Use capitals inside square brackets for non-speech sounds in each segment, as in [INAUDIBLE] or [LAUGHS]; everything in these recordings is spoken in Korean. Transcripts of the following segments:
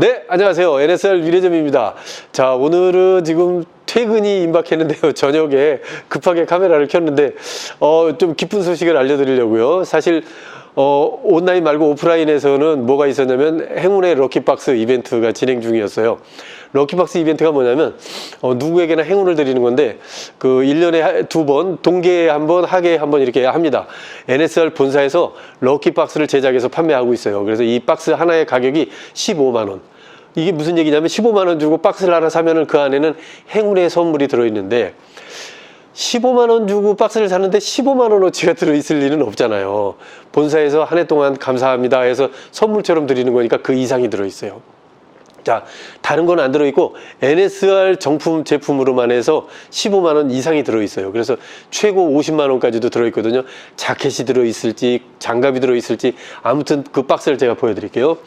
네, 안녕하세요. NSR 미래점입니다. 자, 오늘은 지금 퇴근이 임박했는데요. [LAUGHS] 저녁에 급하게 카메라를 켰는데, 어, 좀 기쁜 소식을 알려드리려고요. 사실, 어, 온라인 말고 오프라인에서는 뭐가 있었냐면 행운의 럭키박스 이벤트가 진행 중이었어요. 럭키박스 이벤트가 뭐냐면, 어, 누구에게나 행운을 드리는 건데, 그 1년에 두 번, 동계에 한 번, 하계에 한 번 이렇게 합니다. NSR 본사에서 럭키박스를 제작해서 판매하고 있어요. 그래서 이 박스 하나의 가격이 15만 원. 이게 무슨 얘기냐면 15만 원 주고 박스를 하나 사면은 그 안에는 행운의 선물이 들어 있는데 15만 원 주고 박스를 샀는데 15만 원어치가 들어있을 일은 없잖아요. 본사에서 한 해 동안 감사합니다 해서 선물처럼 드리는 거니까 그 이상이 들어있어요. 자, 다른 건 안 들어있고 NSR 정품 제품으로만 해서 15만 원 이상이 들어있어요. 그래서 최고 50만 원까지도 들어있거든요. 자켓이 들어있을지 장갑이 들어있을지 아무튼 그 박스를 제가 보여드릴게요.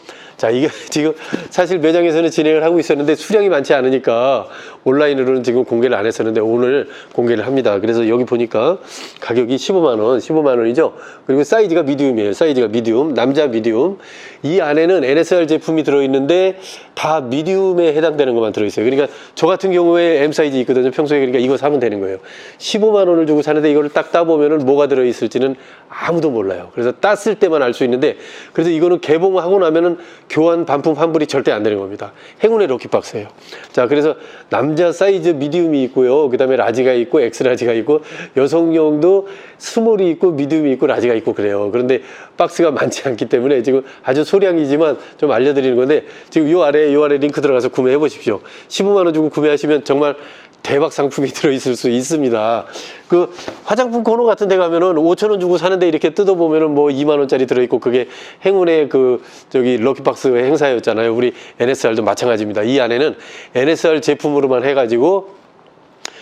자, 이게 [LAUGHS] 지금 사실 매장에서는 진행을 하고 있었는데 수량이 많지 않으니까 온라인으로는 지금 공개를 안 했었는데 오늘 공개를 합니다. 그래서 여기 보니까 가격이 15만 원, 15만 원이죠. 그리고 사이즈가 미디움이에요. 사이즈가 미디움, 남자 미디움. 이 안에는 NSR 제품이 들어있는데 다 미디움에 해당되는 것만 들어있어요. 그러니까 저 같은 경우에 M 사이즈 있거든요. 평소에 그러니까 이거 사면 되는 거예요. 15만 원을 주고 사는데 이거를 딱 따보면은 뭐가 들어있을지는 아무도 몰라요. 그래서 땄을 때만 알 수 있는데 그래서 이거는 개봉하고 나면은 교환 반품 환불이 절대 안 되는 겁니다. 행운의 럭키박스예요. 자, 그래서 남자 사이즈 미디움이 있고요. 그 다음에 라지가 있고 엑스라지가 있고 여성용도 스몰이 있고 미디움이 있고 라지가 있고 그래요. 그런데 박스가 많지 않기 때문에 지금 아주 소량이지만 좀 알려드리는 건데 지금 요 아래 요 아래 링크 들어가서 구매해 보십시오. 15만 원 주고 구매하시면 정말 대박 상품이 [LAUGHS] 들어있을 수 있습니다. 그 화장품 코너 같은 데 가면은 5천 원 주고 사는데 이렇게 뜯어보면은 뭐 2만 원짜리 들어있고 그게 행운의 그 저기 럭키박스 행사였잖아요. 우리 NSR도 마찬가지입니다. 이 안에는 NSR 제품으로만 해가지고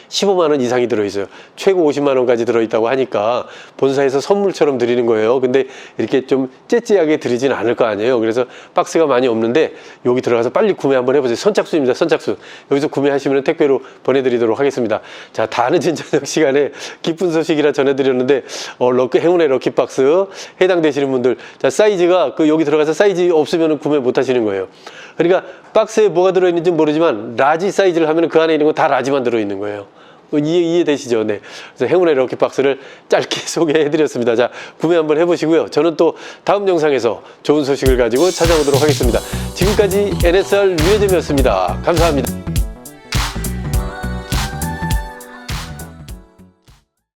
15만 원 이상이 들어있어요. 최고 50만 원까지 들어있다고 하니까 본사에서 선물처럼 드리는 거예요. 근데 이렇게 좀 째째하게 드리진 않을 거 아니에요. 그래서 박스가 많이 없는데 여기 들어가서 빨리 구매 한번 해보세요. 선착순입니다. 선착순. 여기서 구매하시면 택배로 보내드리도록 하겠습니다. 자, 다 늦은 저녁 시간에 기쁜 소식이라 전해드렸는데 어, 럭키, 행운의 럭키 박스 해당되시는 분들 자, 사이즈가 그 여기 들어가서 사이즈 없으면 구매 못 하시는 거예요. 그러니까 박스에 뭐가 들어있는지 모르지만 라지 사이즈를 하면 그 안에 있는 건다 라지만 들어있는 거예요. 어, 이해, 이해되시죠? 네. 그래서 행운의 럭키 박스를 짧게 [LAUGHS] 소개해드렸습니다. 자, 구매 한번 해보시고요. 저는 또 다음 영상에서 좋은 소식을 가지고 찾아오도록 하겠습니다. 지금까지 NSR 유해점이었습니다. 감사합니다.